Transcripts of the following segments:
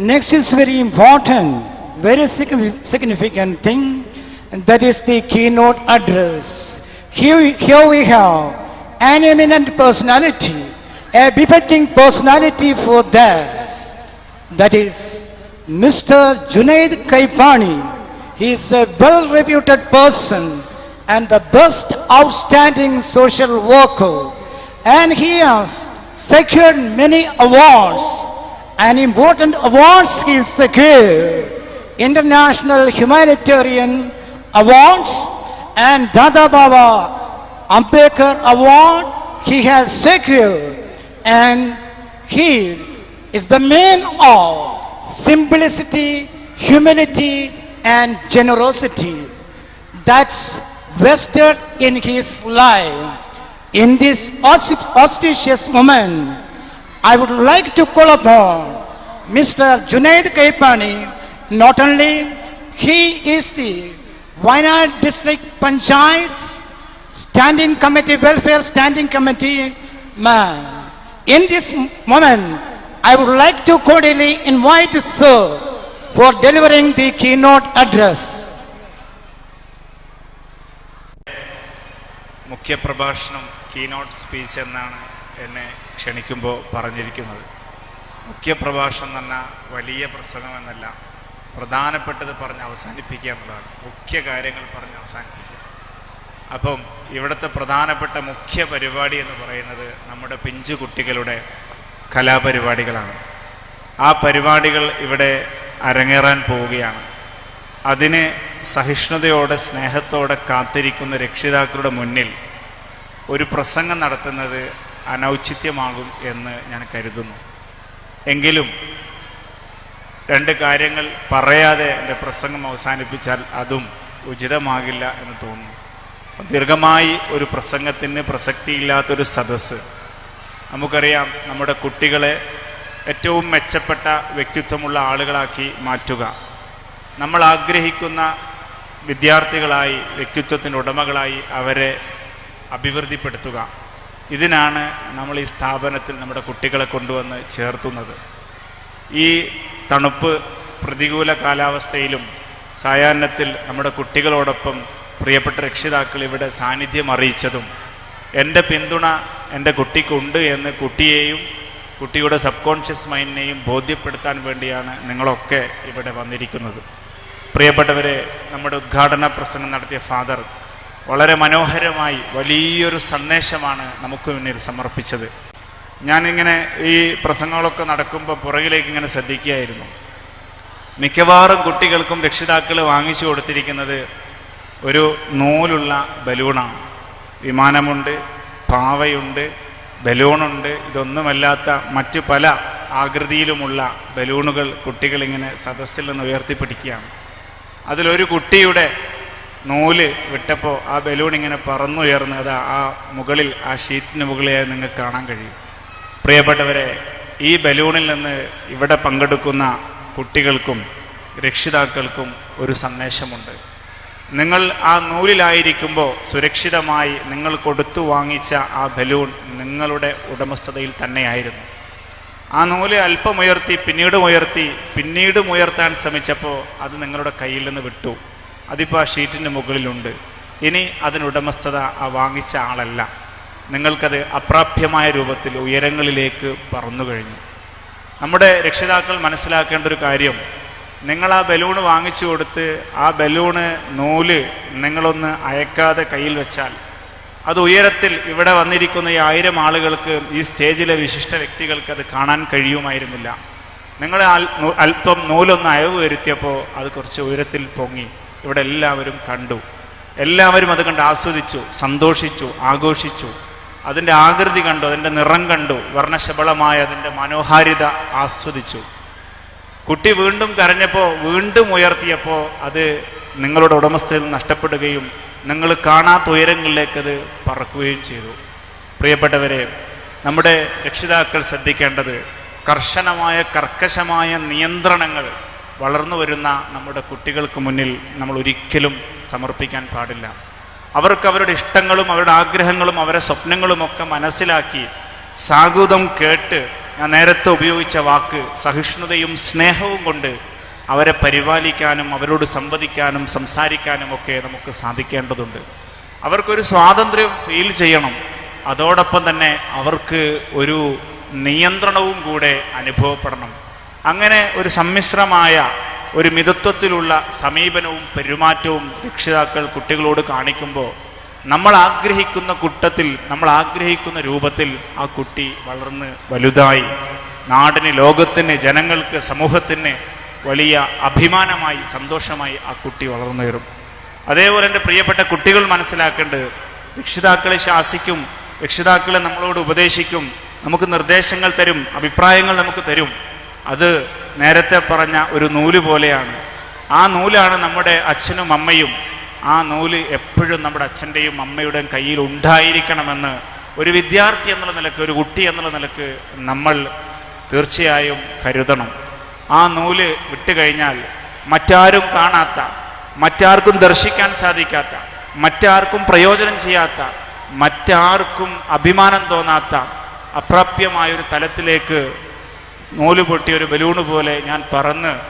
Next is very important, very significant thing, and that is the keynote address. Here, here we have an eminent personality, a befitting personality for that. That is Mr. Junaid Kaipani. He is a well-reputed person and the best outstanding social worker. And he has secured many awards. And important awards he secured. International Humanitarian Awards and Dada Baba Ambedkar Award he has secured. And he is the man of simplicity, humility, and generosity. That's vested in his life. In this ausp- auspicious moment, I would like to call upon Mr. Junaid Kaipani. Not only he is the Wayanad District Panchayat's Standing Committee, Welfare Standing Committee man. In this moment, I would like to cordially invite Sir for delivering the keynote address. മുഖ്യപ്രഭാഷണം keynote speech എന്നാണ് എന്നെ ക്ഷണിക്കുമ്പോൾ പറഞ്ഞിരിക്കുന്നത്. മുഖ്യപ്രഭാഷണം പ്രഭാഷണം പറഞ്ഞാൽ വലിയ പ്രസംഗമെന്നല്ല പ്രധാനപ്പെട്ടത് പറഞ്ഞ് അവസാനിപ്പിക്കുക എന്നുള്ളതാണ്. മുഖ്യ കാര്യങ്ങൾ പറഞ്ഞ് അവസാനിപ്പിക്കുക. അപ്പം ഇവിടുത്തെ പ്രധാനപ്പെട്ട മുഖ്യ പരിപാടി എന്ന് പറയുന്നത് നമ്മുടെ പിഞ്ചു കുട്ടികളുടെ കലാപരിപാടികളാണ്. ആ പരിപാടികൾ ഇവിടെ അരങ്ങേറാൻ പോവുകയാണ്. അതിന് സഹിഷ്ണുതയോടെ സ്നേഹത്തോടെ കാത്തിരിക്കുന്ന രക്ഷിതാക്കളുടെ മുന്നിൽ ഒരു പ്രസംഗം നടത്തുന്നത് അനൗചിത്യമാകും എന്ന് ഞാൻ കരുതുന്നു. എങ്കിലും രണ്ട് കാര്യങ്ങൾ പറയാതെ എന്റെ പ്രസംഗം അവസാനിപ്പിച്ചാൽ അതും ഉചിതമാകില്ല എന്ന് തോന്നുന്നു. ദീർഘമായി ഒരു പ്രസംഗത്തിന് പ്രസക്തിയില്ലാത്തൊരു സദസ്സ്. നമുക്കറിയാം നമ്മുടെ കുട്ടികളെ ഏറ്റവും മെച്ചപ്പെട്ട വ്യക്തിത്വമുള്ള ആളുകളാക്കി മാറ്റുക. നമ്മൾ ആഗ്രഹിക്കുന്ന വിദ്യാർത്ഥികളായി വ്യക്തിത്വത്തിന്റെ ഉടമകളായി അവരെ അഭിവൃദ്ധിപ്പെടുത്തുക. ഇതിനാണ് നമ്മൾ ഈ സ്ഥാപനത്തിൽ നമ്മുടെ കുട്ടികളെ കൊണ്ടുവന്ന് ചേർത്തുന്നത്. ഈ തണുപ്പ് പ്രതികൂല കാലാവസ്ഥയിലും സായാഹ്നത്തിൽ നമ്മുടെ കുട്ടികളോടൊപ്പം പ്രിയപ്പെട്ട രക്ഷിതാക്കൾ ഇവിടെ സാന്നിധ്യം അറിയിച്ചതും എന്റെ പിന്തുണ എന്റെ കുട്ടിക്കുണ്ട് എന്ന് കുട്ടിയെയും കുട്ടിയുടെ സബ് കോൺഷ്യസ് മൈൻഡിനെയും ബോധ്യപ്പെടുത്താൻ വേണ്ടിയാണ് നിങ്ങളൊക്കെ ഇവിടെ വന്നിരിക്കുന്നത്. പ്രിയപ്പെട്ടവരെ നമ്മുടെ ഉദ്ഘാടന പ്രസംഗം നടത്തിയ ഫാദർ വളരെ മനോഹരമായി വലിയൊരു സന്ദേശമാണ് നമുക്ക് മുന്നിൽ സമർപ്പിച്ചത്. ഞാനിങ്ങനെ ഈ പ്രസംഗങ്ങളൊക്കെ നടക്കുമ്പോൾ പുറകിലേക്ക് ഇങ്ങനെ ശ്രദ്ധിക്കുകയായിരുന്നു. മിക്കവാറും കുട്ടികൾക്കും രക്ഷിതാക്കൾ വാങ്ങിച്ചു കൊടുത്തിരിക്കുന്നത് ഒരു നൂലുള്ള ബലൂണാണ്. വിമാനമുണ്ട് പാവയുണ്ട് ബലൂണുണ്ട് ഇതൊന്നുമല്ലാത്ത മറ്റു പല ആകൃതിയിലുമുള്ള ബലൂണുകൾ കുട്ടികളിങ്ങനെ സദസ്സിൽ നിന്ന് ഉയർത്തിപ്പിടിക്കുകയാണ്. അതിലൊരു കുട്ടിയുടെ നൂൽ വിട്ടപ്പോൾ ആ ബലൂൺ ഇങ്ങനെ പറന്നുയർന്ന് അത് ആ മുകളിൽ ആ ഷീറ്റിന് മുകളിലായി നിങ്ങൾക്ക് കാണാൻ കഴിയും. പ്രിയപ്പെട്ടവരെ ഈ ബലൂണിൽ നിന്ന് ഇവിടെ പങ്കെടുക്കുന്ന കുട്ടികൾക്കും രക്ഷിതാക്കൾക്കും ഒരു സന്ദേശമുണ്ട്. നിങ്ങൾ ആ നൂലിലായിരിക്കുമ്പോൾ സുരക്ഷിതമായി നിങ്ങൾ കൊടുത്തു വാങ്ങിച്ച ആ ബലൂൺ നിങ്ങളുടെ ഉടമസ്ഥതയിൽ തന്നെയായിരുന്നു. ആ നൂൽ അല്പം ഉയർത്തി പിന്നീടും ഉയർത്തി പിന്നീടും ഉയർത്താൻ ശ്രമിച്ചപ്പോൾ അത് നിങ്ങളുടെ കയ്യിൽ നിന്ന് വിട്ടു. അതിപ്പോൾ ആ ഷീറ്റിന്റെ മുകളിലുണ്ട്. ഇനി അതിനുടമസ്ഥത ആ വാങ്ങിച്ച ആളല്ല. നിങ്ങൾക്കത് അപ്രാപ്യമായ രൂപത്തിൽ ഉയരങ്ങളിലേക്ക് പറന്നു കഴിഞ്ഞു. നമ്മുടെ രക്ഷിതാക്കൾ മനസ്സിലാക്കേണ്ട ഒരു കാര്യം. നിങ്ങൾ ആ ബലൂണ് വാങ്ങിച്ചു കൊടുത്ത് ആ ബലൂണ് നൂൽ നിങ്ങളൊന്ന് അയക്കാതെ കയ്യിൽ വെച്ചാൽ അത് ഉയരത്തിൽ ഇവിടെ വന്നിരിക്കുന്ന ഈ ആയിരം ആളുകൾക്ക് ഈ സ്റ്റേജിലെ വിശിഷ്ട വ്യക്തികൾക്ക് അത് കാണാൻ കഴിയുമായിരുന്നില്ല. നിങ്ങൾ അല്പം നൂലൊന്ന് അയവ് വരുത്തിയപ്പോൾ അത് കുറച്ച് ഉയരത്തിൽ പൊങ്ങി. ഇവിടെ എല്ലാവരും കണ്ടു. എല്ലാവരും അത് കണ്ട് ആസ്വദിച്ചു സന്തോഷിച്ചു ആഘോഷിച്ചു. അതിന്റെ ആകൃതി കണ്ടു അതിന്റെ നിറം കണ്ടു വർണശബളമായ അതിന്റെ മനോഹാരിത ആസ്വദിച്ചു. കുട്ടി വീണ്ടും കരഞ്ഞപ്പോൾ വീണ്ടും ഉയർത്തിയപ്പോൾ അത് നിങ്ങളുടെ ഉടമസ്ഥയിൽ നഷ്ടപ്പെടുകയും നിങ്ങൾ കാണാത്ത ഉയരങ്ങളിലേക്ക് അത് പറക്കുകയും ചെയ്തു. പ്രിയപ്പെട്ടവരെ നമ്മുടെ രക്ഷിതാക്കൾ ശ്രദ്ധിക്കേണ്ടത് കർശനമായ കർക്കശമായ നിയന്ത്രണങ്ങൾ വളർന്നു വരുന്ന നമ്മുടെ കുട്ടികൾക്ക് മുന്നിൽ നമ്മൾ ഒരിക്കലും സമർപ്പിക്കാൻ പാടില്ല. അവർക്ക് അവരുടെ ഇഷ്ടങ്ങളും അവരുടെ ആഗ്രഹങ്ങളും അവരുടെ സ്വപ്നങ്ങളുമൊക്കെ മനസ്സിലാക്കി സാഗൂതം കേട്ട് ഞാൻ നേരത്തെ ഉപയോഗിച്ച വാക്ക് സഹിഷ്ണുതയും സ്നേഹവും കൊണ്ട് അവരെ പരിപാലിക്കാനും അവരോട് സംവദിക്കാനും സംസാരിക്കാനും ഒക്കെ നമുക്ക് സാധിക്കേണ്ടതുണ്ട്. അവർക്കൊരു സ്വാതന്ത്ര്യം ഫീൽ ചെയ്യണം. അതോടൊപ്പം തന്നെ അവർക്ക് ഒരു നിയന്ത്രണവും കൂടെ അനുഭവപ്പെടണം. അങ്ങനെ ഒരു സമ്മിശ്രമായ ഒരു മിതത്വത്തിലുള്ള സമീപനവും പെരുമാറ്റവും രക്ഷിതാക്കൾ കുട്ടികളോട് കാണിക്കുമ്പോൾ നമ്മൾ ആഗ്രഹിക്കുന്ന കുട്ടത്തിൽ നമ്മൾ ആഗ്രഹിക്കുന്ന രൂപത്തിൽ ആ കുട്ടി വളർന്ന് വലുതായി. നാടിന് ലോകത്തിന് ജനങ്ങൾക്ക് സമൂഹത്തിന് വലിയ അഭിമാനമായി സന്തോഷമായി ആ കുട്ടി വളർന്നു വരും. അതേപോലെ എന്റെ പ്രിയപ്പെട്ട കുട്ടികൾ മനസ്സിലാക്കേണ്ടത് രക്ഷിതാക്കളെ ശാസിക്കും രക്ഷിതാക്കളെ നമ്മളോട് ഉപദേശിക്കും നമുക്ക് നിർദ്ദേശങ്ങൾ തരും അഭിപ്രായങ്ങൾ നമുക്ക് തരും. അത് നേരത്തെ പറഞ്ഞ ഒരു നൂൽ പോലെയാണ്. ആ നൂലാണ് നമ്മുടെ അച്ഛനും അമ്മയും ആ നൂൽ എപ്പോഴും നമ്മുടെ അച്ഛന്റെയും അമ്മയുടെയും കയ്യിൽ ഉണ്ടായിരിക്കണമെന്ന് ഒരു വിദ്യാർത്ഥി എന്നുള്ള നിലയ്ക്ക് ഒരു കുട്ടി എന്നുള്ള നിലയ്ക്ക് നമ്മൾ തീർച്ചയായും കരുതണം. ആ നൂൽ വിട്ടുകഴിഞ്ഞാൽ മറ്റാരും കാണാത്ത മറ്റാർക്കും ദർശിക്കാൻ സാധിക്കാത്ത മറ്റാർക്കും പ്രയോജനം ചെയ്യാത്ത മറ്റാർക്കും അഭിമാനം തോന്നാത്ത അപ്രാപ്യമായൊരു തലത്തിലേക്ക് നൂൽ പൊട്ടിയ ഒരു ബലൂണ് പോലെ ഞാൻ പറന്ന്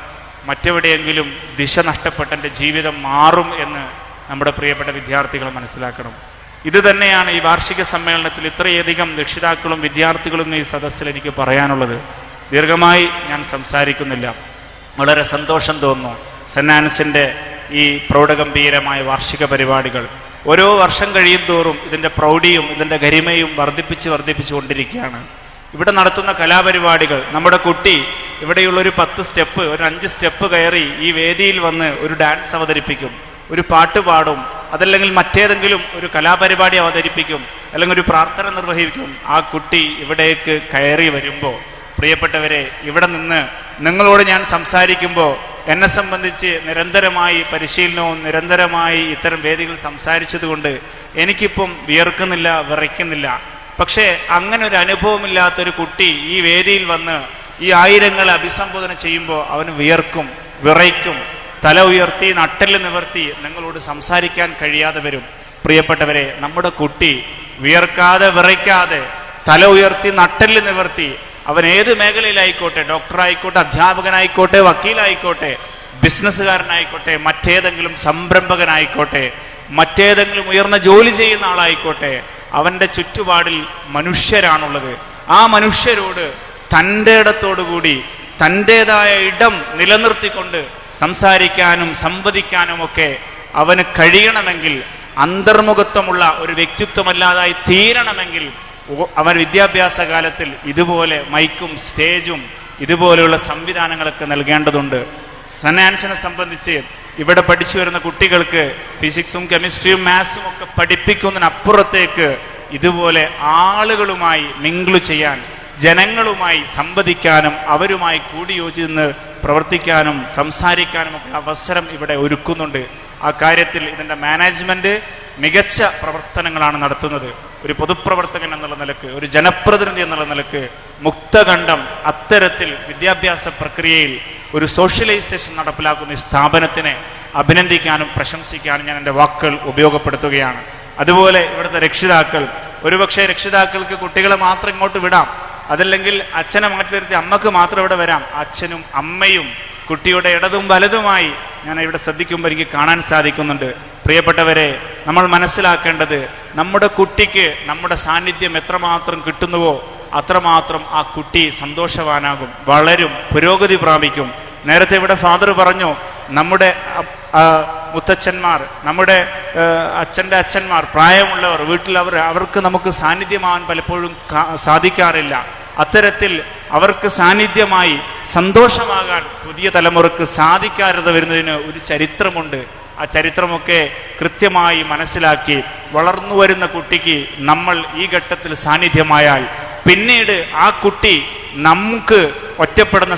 മറ്റെവിടെയെങ്കിലും ദിശ നഷ്ടപ്പെട്ട എന്റെ ജീവിതം മാറും എന്ന് നമ്മുടെ പ്രിയപ്പെട്ട വിദ്യാർത്ഥികൾ മനസ്സിലാക്കണം. ഇത് തന്നെയാണ് ഈ വാർഷിക സമ്മേളനത്തിൽ ഇത്രയധികം രക്ഷിതാക്കളും വിദ്യാർത്ഥികളും ഈ സദസ്സിൽ എനിക്ക് പറയാനുള്ളത്. ദീർഘമായി ഞാൻ സംസാരിക്കുന്നില്ല. വളരെ സന്തോഷം തോന്നുന്നു സെന്റ് ആൻസിന്റെ ഈ പ്രൗഢഗംഭീരമായ വാർഷിക പരിപാടികൾ. ഓരോ വർഷം കഴിയും തോറും ഇതിന്റെ പ്രൗഢിയും ഇതിന്റെ ഗരിമയും വർദ്ധിപ്പിച്ച് വർദ്ധിപ്പിച്ചു കൊണ്ടിരിക്കുകയാണ്. ഇവിടെ നടത്തുന്ന കലാപരിപാടികൾ. നമ്മുടെ കുട്ടി ഇവിടെയുള്ള ഒരു പത്ത് സ്റ്റെപ്പ് ഒരു അഞ്ച് സ്റ്റെപ്പ് കയറി ഈ വേദിയിൽ വന്ന് ഒരു ഡാൻസ് അവതരിപ്പിക്കും. ഒരു പാട്ട് പാടും. അതല്ലെങ്കിൽ മറ്റേതെങ്കിലും ഒരു കലാപരിപാടി അവതരിപ്പിക്കും. അല്ലെങ്കിൽ ഒരു പ്രാർത്ഥന നിർവഹിക്കും. ആ കുട്ടി ഇവിടേക്ക് കയറി വരുമ്പോൾ പ്രിയപ്പെട്ടവരെ ഇവിടെ നിന്ന് നിങ്ങളോട് ഞാൻ സംസാരിക്കുമ്പോൾ എന്നെ സംബന്ധിച്ച് നിരന്തരമായി പരിശീലനവും നിരന്തരമായി ഇത്തരം വേദികൾ സംസാരിച്ചതുകൊണ്ട് എനിക്കിപ്പം വിയർക്കുന്നില്ല വിറയ്ക്കുന്നില്ല. പക്ഷേ അങ്ങനെ ഒരു അനുഭവമില്ലാത്തൊരു കുട്ടി ഈ വേദിയിൽ വന്ന് ഈ ആയിരങ്ങളെ അഭിസംബോധന ചെയ്യുമ്പോൾ അവന് വിയർക്കും വിറയ്ക്കും തല ഉയർത്തി നട്ടൽ നിവർത്തി നിങ്ങളോട് സംസാരിക്കാൻ കഴിയാതെ വരും. പ്രിയപ്പെട്ടവരെ നമ്മുടെ കുട്ടി വിയർക്കാതെ വിറയ്ക്കാതെ തല ഉയർത്തി നട്ടൽ നിവർത്തി അവൻ ഏത് മേഖലയിലായിക്കോട്ടെ ഡോക്ടറായിക്കോട്ടെ അധ്യാപകനായിക്കോട്ടെ വക്കീലായിക്കോട്ടെ ബിസിനസ്സുകാരനായിക്കോട്ടെ മറ്റേതെങ്കിലും സംരംഭകനായിക്കോട്ടെ മറ്റേതെങ്കിലും ഉയർന്ന ജോലി ചെയ്യുന്ന ആളായിക്കോട്ടെ അവന്റെ ചുറ്റുപാടിൽ മനുഷ്യരാണുള്ളത്. ആ മനുഷ്യരോട് തന്റെ ഇടത്തോടുകൂടി തന്റേതായ ഇടം നിലനിർത്തിക്കൊണ്ട് സംസാരിക്കാനും സംവദിക്കാനുമൊക്കെ അവന് കഴിയണമെങ്കിൽ അന്തർമുഖത്വമുള്ള ഒരു വ്യക്തിത്വമല്ലാതായി തീരണമെങ്കിൽ അവൻ വിദ്യാഭ്യാസ കാലത്തിൽ ഇതുപോലെ മൈക്കും സ്റ്റേജും ഇതുപോലെയുള്ള സംവിധാനങ്ങളൊക്കെ നൽകേണ്ടതുണ്ട്. സനാൻസിനെ സംബന്ധിച്ച് ഇവിടെ പഠിച്ചു വരുന്ന കുട്ടികൾക്ക് ഫിസിക്സും കെമിസ്ട്രിയും മാത്സും ഒക്കെ പഠിപ്പിക്കുന്നതിനപ്പുറത്തേക്ക് ഇതുപോലെ ആളുകളുമായി മിങ്കിൾ ചെയ്യാൻ ജനങ്ങളുമായി സംവദിക്കാനും അവരുമായി കൂടിയോജിന്ന് പ്രവർത്തിക്കാനും സംസാരിക്കാനും ഒക്കെ അവസരം ഇവിടെ ഒരുക്കുന്നുണ്ട്. ആ കാര്യത്തിൽ ഇതിന്റെ മാനേജ്മെന്റ് മികച്ച പ്രവർത്തനങ്ങളാണ് നടത്തുന്നത്. ഒരു പൊതുപ്രവർത്തകൻ എന്നുള്ള നിലയ്ക്ക് ഒരു ജനപ്രതിനിധി എന്നുള്ള നിലയ്ക്ക് മുക്തകണ്ഠം അത്തരത്തിൽ വിദ്യാഭ്യാസ പ്രക്രിയയിൽ ഒരു സോഷ്യലൈസേഷൻ നടപ്പിലാക്കുന്ന സ്ഥാപനത്തിനെ അഭിനന്ദിക്കാനും പ്രശംസിക്കാനും ഞാൻ എന്റെ വാക്കുകൾ ഉപയോഗപ്പെടുത്തുകയാണ്. അതുപോലെ ഇവിടുത്തെ രക്ഷിതാക്കൾ ഒരുപക്ഷെ രക്ഷിതാക്കൾക്ക് കുട്ടികളെ മാത്രം ഇങ്ങോട്ട് വിടാം. അതല്ലെങ്കിൽ അച്ഛനെ മാറ്റി നിർത്തി അമ്മയ്ക്ക് മാത്രം ഇവിടെ വരാം. അച്ഛനും അമ്മയും കുട്ടിയുടെ ഇടതും വലതുമായി ഞാൻ ഇവിടെ ശ്രദ്ധിക്കുമ്പോൾ എനിക്ക് കാണാൻ സാധിക്കുന്നുണ്ട്. പ്രിയപ്പെട്ടവരെ നമ്മൾ മനസ്സിലാക്കേണ്ടത് നമ്മുടെ കുട്ടിക്ക് നമ്മുടെ സാന്നിധ്യം എത്രമാത്രം കിട്ടുന്നുവോ അത്രമാത്രം ആ കുട്ടി സന്തോഷവാനാകും വളരും പുരോഗതി പ്രാപിക്കും. നേരത്തെ ഇവിടെ ഫാദർ പറഞ്ഞു നമ്മുടെ മുത്തച്ഛന്മാർ നമ്മുടെ അച്ഛന്റെ അച്ഛന്മാർ പ്രായമുള്ളവർ വീട്ടിൽ അവർ അവർക്ക് നമുക്ക് സാന്നിധ്യമാവാൻ പലപ്പോഴും സാധിക്കാറില്ല. അത്തരത്തിൽ അവർക്ക് സാന്നിധ്യമായി സന്തോഷമാകാൻ പുതിയ തലമുറയ്ക്ക് സാധിക്കാതെ വരുന്നതിന് ഒരു ചരിത്രമുണ്ട്. ആ ചരിത്രമൊക്കെ കൃത്യമായി മനസ്സിലാക്കി വളർന്നു വരുന്ന കുട്ടിക്ക് നമ്മൾ ഈ ഘട്ടത്തിൽ സാന്നിധ്യമായാൽ പിന്നീട് ആ കുട്ടി നമുക്ക് ഒറ്റപ്പെടുന്ന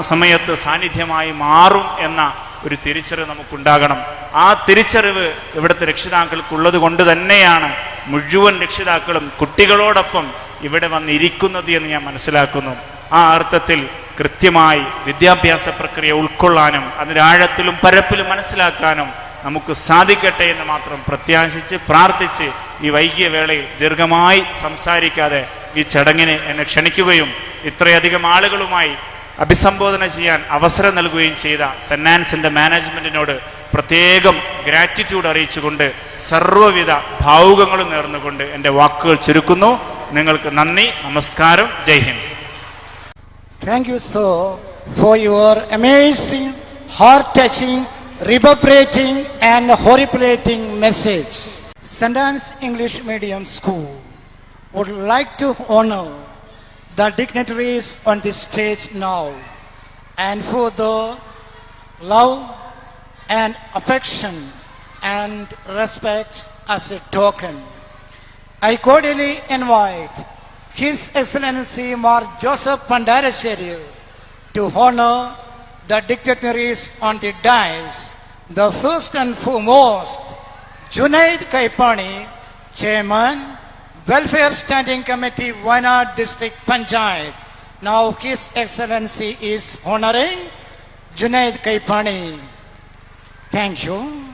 സമയത്ത് സാന്നിധ്യമായി മാറും എന്ന ഒരു തിരിച്ചറിവ് നമുക്കുണ്ടാകണം. ആ തിരിച്ചറിവ് ഇവിടുത്തെ രക്ഷിതാക്കൾക്കുള്ളത് കൊണ്ട് തന്നെയാണ് മുഴുവൻ രക്ഷിതാക്കളും കുട്ടികളോടൊപ്പം ഇവിടെ വന്നിരിക്കുന്നത് എന്ന് ഞാൻ മനസ്സിലാക്കുന്നു. ആ അർത്ഥത്തിൽ കൃത്യമായി വിദ്യാഭ്യാസ പ്രക്രിയ ഉൾക്കൊള്ളാനും അതിന്റെ ആഴത്തിലും പരപ്പിലും മനസ്സിലാക്കാനും നമുക്ക് സാധിക്കട്ടെ എന്ന് മാത്രം പ്രത്യാശിച്ച് പ്രാർത്ഥിച്ച് ഈ വൈകിയ വേളയിൽ ദീർഘമായി സംസാരിക്കാതെ ഈ ചടങ്ങിനെ എന്നെ ക്ഷണിക്കുകയും ഇത്രയധികം ആളുകളുമായി അഭിസംബോധന ചെയ്യാൻ അവസരം നൽകുകയും ചെയ്ത സെന്നാൻസിന്റെ മാനേജ്മെന്റിനോട് പ്രത്യേകം ഗ്രാറ്റിറ്റ്യൂഡ് അറിയിച്ചുകൊണ്ട് സർവവിധ ഭാവുകങ്ങളും നേർന്നുകൊണ്ട് എന്റെ വാക്കുകൾ ചുരുക്കുന്നു. നിങ്ങൾക്ക് നന്ദി നമസ്കാരം Jai Hind. Thank you so for your amazing heart touching reverberating and horripilating message സെൻഡാൻസ് English medium school would like to honor the dignitaries on this stage now and for the love and affection and respect as a token. I cordially invite His Excellency Mar Joseph Pandarasheri to honor the dignitaries on the dais. The first and foremost, Junaid Kaipani, Chairman, Welfare Standing Committee, Wayanad District Panchayat. Now His Excellency is honoring Junaid Kaipani. Thank you.